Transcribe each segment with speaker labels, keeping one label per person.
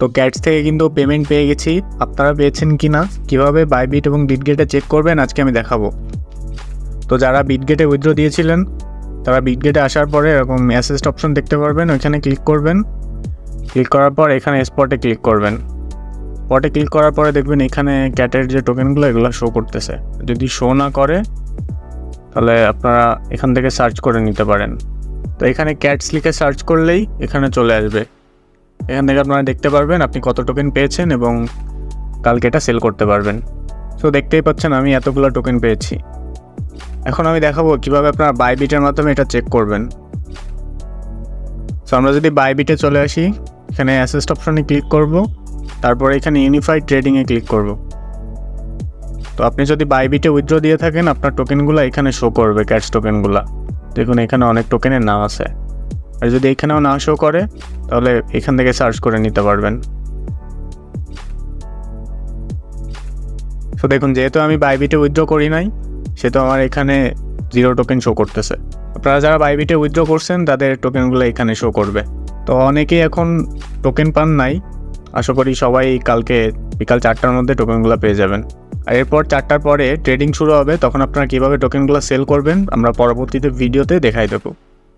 Speaker 1: তো ক্যাটস থেকে কিন্তু পেমেন্ট পেয়ে গেছি। আপনারা পেয়েছেন কি না কীভাবে বাইবিট এবং বিটগেটে চেক করবেন, আজকে আমি দেখাবো। তো যারা বিটগেটে উইথড্র দিয়েছিলেন, তারা বিটগেটে আসার পরে এরকম অ্যাসেস্ট অপশন দেখতে পারবেন, ওইখানে ক্লিক করবেন। ক্লিক করার পর এখানে স্পটে ক্লিক করবেন। স্পটে ক্লিক করার পরে দেখবেন এখানে ক্যাটের যে টোকেনগুলো এগুলো শো করতেছে। যদি শো না করে, তাহলে আপনারা এখান থেকে সার্চ করে নিতে পারেন। তো এখানে ক্যাটস লিখে সার্চ করলেই এখানে চলে আসবে। এখান থেকে আপনারা দেখতে পারবেন আপনি কত টোকেন পেয়েছেন এবং কালকে এটা সেল করতে পারবেন। সো দেখতেই পাচ্ছেন আমি এতগুলো টোকেন পেয়েছি। এখন আমি দেখাবো কীভাবে আপনারা বাইবিটের মাধ্যমে এটা চেক করবেন। সো আমরা যদি বাইবিটে চলে আসি, এখানে অ্যাসেস্ট অপশনে ক্লিক করব, তারপরে এখানে ইউনিফাইড ট্রেডিংয়ে ক্লিক করব। তো আপনি যদি বাইবিটে উইথড্র দিয়ে থাকেন, আপনার টোকেনগুলো এখানে শো করবে ক্যাটস টোকেনগুলো দেখুন, এখানে অনেক টোকেনের নাম আছে। আর যদি এখানেও না শো করে তাহলে এখান থেকে সার্চ করে নিতে পারবেন। তো দেখুন, যেহেতু আমি বাইবিটে উইথড্র করি নাই, সেহেতু আমার এখানে জিরো টোকেন শো করতেছে। আপনারা যারা বাইবিটে উইথড্র করছেন, তাদের টোকেনগুলো এখানে শো করবে। তো অনেকেই এখন টোকেন পান নাই। আশা করি সবাই কালকে বিকাল চারটার মধ্যে টোকেনগুলো পেয়ে যাবেন। আর এরপর চারটার পরে ট্রেডিং শুরু হবে, তখন আপনারা কীভাবে টোকেনগুলো সেল করবেন, আমরা পরবর্তীতে ভিডিওতে দেখাই দেবো।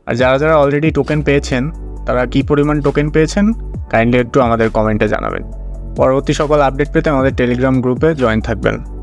Speaker 1: আর যারা যারা অলরেডি টোকেন পেয়েছেন তারা কী পরিমাণ টোকেন পেয়েছেন? কাইন্ডলি একটু আমাদের কমেন্টে জানাবেন। পরবর্তী সকল আপডেট পেতে আমাদের টেলিগ্রাম গ্রুপে জয়েন থাকবেন।